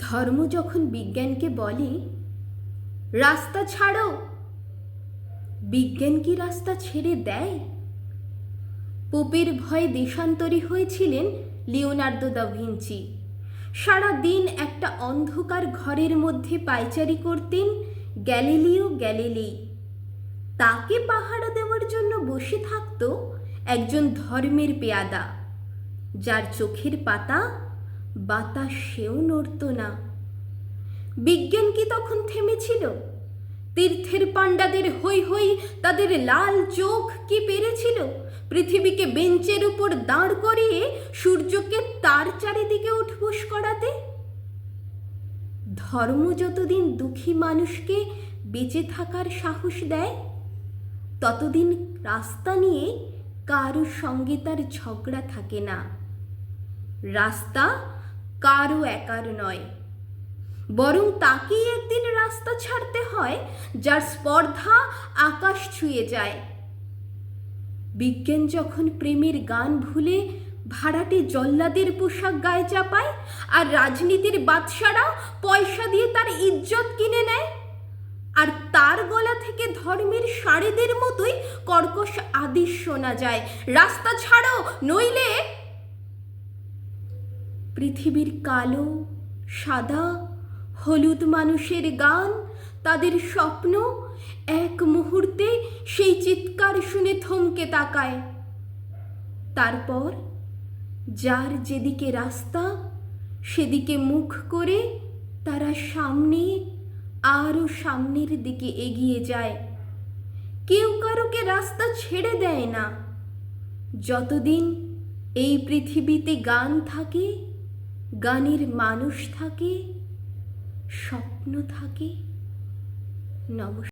ধর্ম যখন বিজ্ঞানকে বলে, রাস্তা ছাড়ো। বিজ্ঞান কি রাস্তা ছেড়ে দেয়? পোপের ভয়ে দেশান্তরী হয়েছিলেন লিওনার্দো দা ভিঞ্চি। সারা দিন একটা অন্ধকার ঘরের মধ্যে পায়চারি করতেন গ্যালিলিও গ্যালিলি তাকে পাহারা দেওয়ার জন্য বসে থাকত একজন ধর্মের পেয়াদা, যার চোখের পাতা বাতাস সেও নড়ত না। বিজ্ঞান কি তখন থেমেছিল? তীর্থের পাণ্ডাদের হই হই তাদের লাল চোখ কি পেরেছিল? পৃথিবীকে বেঞ্চের উপর দাঁড় করিয়ে সূর্যকে তার চারিদিকে উঠবোস করাতে? ধর্ম যতদিন দুঃখী মানুষকে বেঁচে থাকার সাহস দেয়, ততদিন রাস্তা নিয়ে কারও সঙ্গে তার ঝগড়া থাকে না। রাস্তা কারও একার নয়। বরং তাকেই একদিন রাস্তা ছাড়তে হয়, যার স্পর্ধা আকাশ ছুঁয়ে যায়। বিজ্ঞান যখন প্রেমের গান ভুলে ভাড়াটে জল্লাদের পোশাক গায়ে চাপায়, আর রাজনীতির বাদশারা পয়সা দিয়ে তার ইজ্জত কিনে নেয়, আর তার গলা থেকে ধর্মের সারেদের মতোই কর্কশ আদেশ শোনা যায়, রাস্তা ছাড়ো, নইলে পৃথিবীর কালো, সাদা, হলুদ মানুষের গান, তাদের স্বপ্ন এক মুহূর্তে সেই চিৎকার শুনে থমকে তাকায়। তারপর যার যেদিকে রাস্তা, সেদিকে মুখ করে তারা সামনে আরও সামনের দিকে এগিয়ে যায়। কেউ কারোকে রাস্তা ছেড়ে দেয় না। যতদিন এই পৃথিবীতে গান থাকে গানের মানুষ থাকে স্বপ্ন থাকে। নমস্কার।